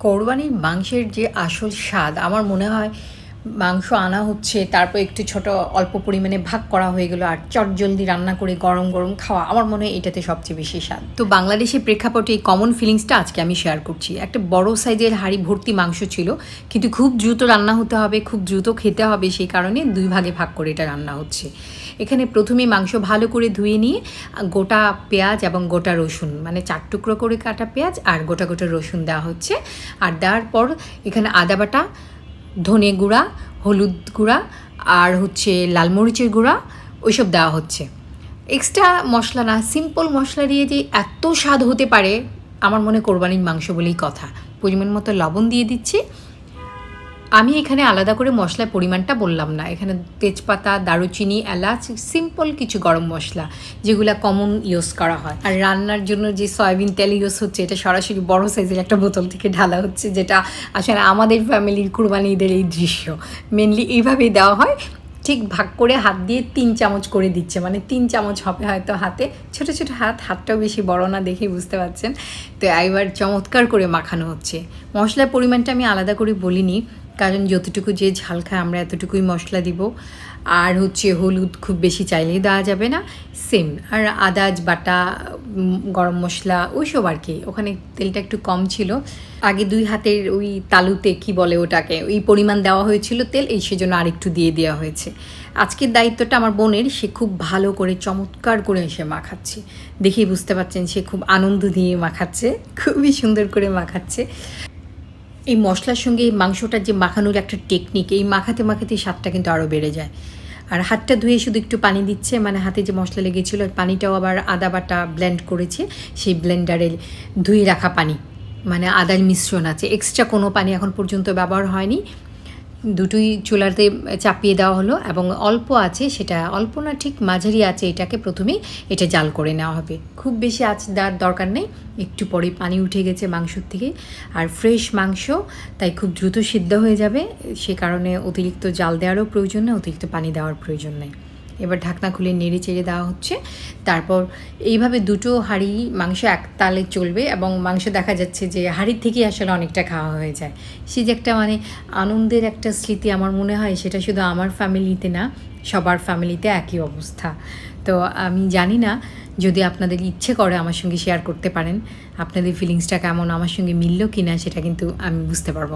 কোরবানির মাংসের যে আসল স্বাদ আমার মনে হয় মাংস আনা হচ্ছে, তারপর একটু ছোট অল্প পরিমাণে ভাগ করা হয়ে গেলো আর চটজলদি রান্না করে গরম গরম খাওয়া। আমার মনে হয় এটাতে সবচেয়ে বেশি স্বাদ। তো বাংলাদেশের প্রেক্ষাপটে এই কমন ফিলিংসটা আজকে আমি শেয়ার করছি। একটা বড় সাইজের হাঁড়ি ভর্তি মাংস ছিল, কিন্তু খুব দ্রুত রান্না হতে হবে, খুব দ্রুত খেতে হবে, সেই কারণে দুই ভাগে ভাগ করে এটা রান্না হচ্ছে। এখানে প্রথমে মাংস ভালো করে ধুয়ে নিয়ে, গোটা পেঁয়াজ এবং গোটা রসুন মানে চার টুকরো করে কাটা পেঁয়াজ আর গোটা গোটা রসুন দেওয়া হচ্ছে। আর দেওয়ার পর এখানে আদা বাটা ধনে গুঁড়া, হলুদ গুঁড়া আর হচ্ছে লাল মরিচের গুঁড়া, ওইসব দেওয়া হচ্ছে। এক্সট্রা মশলা না, সিম্পল মশলা দিয়ে যে এত স্বাদ হতে পারে, আমার মনে কোরবানির মাংস বলেই কথা। পরিমাণ মতো লবণ দিয়ে দিচ্ছি। আমি এখানে আলাদা করে মশলার পরিমাণটা বললাম না। এখানে তেজপাতা, দারুচিনি, এলাচ সিম্পল কিছু গরম মশলা যেগুলো কমন ইউজ করা হয়। আর রান্নার জন্য যে সয়াবিন তেল ইউজ হচ্ছে, এটা সরাসরি বড় সাইজের একটা বোতল থেকে ঢালা হচ্ছে, যেটা আসলে আমাদের ফ্যামিলির কুরবানি ঈদের এই দৃশ্য। মেনলি এইভাবেই দেওয়া হয়। ঠিক ভাগ করে হাত দিয়ে তিন চামচ করে দিচ্ছে। মানে তিন চামচ হবে হয়তো হাতে। ছোট ছোট হাত, হাতটাও বেশি বড় না দেখেই বুঝতে পারছেন। তো এবার চমৎকার করে মাখানো হচ্ছে। মশলার পরিমাণটা আমি আলাদা করে বলিনি। কারণ যতটুকু যে ঝাল খায় আমরা এতটুকুই মশলা দিব। আর হচ্ছে হলুদ খুব বেশি চাইলেই দেওয়া যাবে না। সেম আর আদাজ বাটা গরম মশলা ওইসব আর কি। ওখানে তেলটা একটু কম ছিল। আগে দুই হাতের ওই তালুতে কি বলে ওটাকে, ওই পরিমাণ দেওয়া হয়েছিল তেল, এই সেজন্য আরেকটু দিয়ে দেওয়া হয়েছে। আজকের দায়িত্বটা আমার বোনের, সে খুব ভালো করে, চমৎকার করে এসে মাখাচ্ছে। দেখেই বুঝতে পারছেন সে খুব আনন্দ দিয়ে মাখাচ্ছে, খুবই সুন্দর করে মাখাচ্ছে। এই মশলার সঙ্গে এই মাংসটার যে মাখানোর একটা টেকনিক এই মাখাতে মাখাতে স্বাদটা কিন্তু আরও বেড়ে যায়। আর হাতটা ধুয়ে শুধু একটু পানি দিচ্ছে মানে হাতে যে মশলা লেগেছিল পানিটাও আবার আদা বাটা ব্লেন্ড করেছে, সেই ব্লেন্ডারে ধুয়ে রাখা পানি। মানে আদার মিশ্রণ আছে। এক্সট্রা কোনো পানি এখন পর্যন্ত ব্যবহার হয়নি। দুটোই চুলাতে চাপিয়ে দেওয়া হলো এবং অল্প আছে, সেটা অল্প না, ঠিক মাঝারি আছে, এটাকে প্রথমেই এটা জাল করে নেওয়া হবে। খুব বেশি আঁচ দেওয়ার দরকার নেই, একটু পরে পানি উঠে গেছে মাংসর থেকে। আর ফ্রেশ মাংস, তাই খুব দ্রুত সিদ্ধ হয়ে যাবে, সে কারণে অতিরিক্ত জাল দেওয়ারও প্রয়োজন নেই, অতিরিক্ত পানি দেওয়ার প্রয়োজন নেই। এবার ঢাকনা খুলে নেড়ে চেড়ে দেওয়া হচ্ছে। তারপর এইভাবে দুটো হাঁড়ি, মাংস এক তালে চলবে এবং মাংস দেখা যাচ্ছে যে হাঁড়ির থেকেই আসলে অনেকটা খাওয়া হয়ে যায়। সে যে একটা মানে আনন্দের একটা স্মৃতি আমার মনে হয়, সেটা শুধু আমার ফ্যামিলিতে না, সবার ফ্যামিলিতে একই অবস্থা। তো আমি জানি না, যদি আপনাদের ইচ্ছে করে আমার সঙ্গে শেয়ার করতে পারেন, আপনাদের ফিলিংসটা কেমন, আমার সঙ্গে মিলল কি না সেটা কিন্তু আমি বুঝতে পারব।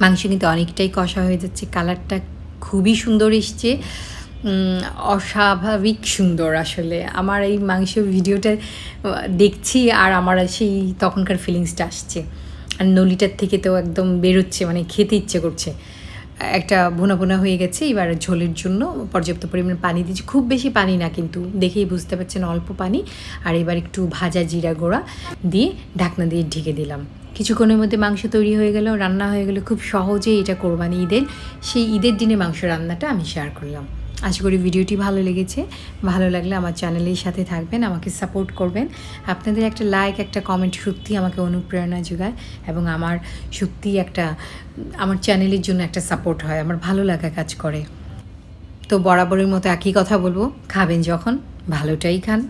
মাংস কিন্তু অনেকটাই কষা হয়ে যাচ্ছে কালারটা খুবই সুন্দর এসছে। অস্বাভাবিক সুন্দর আসলে। আমার এই মাংস ভিডিওটা দেখছি আর আমার সেই তখনকার ফিলিংসটা আসছে। আর নলিটার থেকে তো একদম বেরোচ্ছে মানে খেতে ইচ্ছে করছে। একটা ভুনা ভুনা হয়ে গেছে, এবার ঝোলের জন্য পর্যাপ্ত পরিমাণে পানি দিচ্ছি খুব বেশি পানি না কিন্তু, দেখেই বুঝতে পারছেন অল্প পানি। আর এবার একটু ভাজা জিরা গোড়া দিয়ে ঢাকনা দিয়ে ঢেকে দিলাম। কিছুক্ষণের মধ্যে মাংস তৈরি হয়ে গেল, রান্না হয়ে গেল। খুব সহজেই এটা কোরবানি ঈদের, সেই ঈদের দিনে মাংস রান্নাটা আমি শেয়ার করলাম। আশা করি ভিডিওটি ভালো লেগেছে। ভালো লাগলে আমার চ্যানেলের সাথে থাকবেন, আমাকে সাপোর্ট করবেন। আপনাদের একটা লাইক, একটা কমেন্ট সত্যি আমাকে অনুপ্রেরণা যোগায় এবং আমার সত্যি একটা, আমার চ্যানেলের জন্য একটা সাপোর্ট হয়, আমার ভালো লাগা কাজ করে। তো বরাবরের মতো একই কথা বলব, খাবেন যখন, ভালোটাই খান।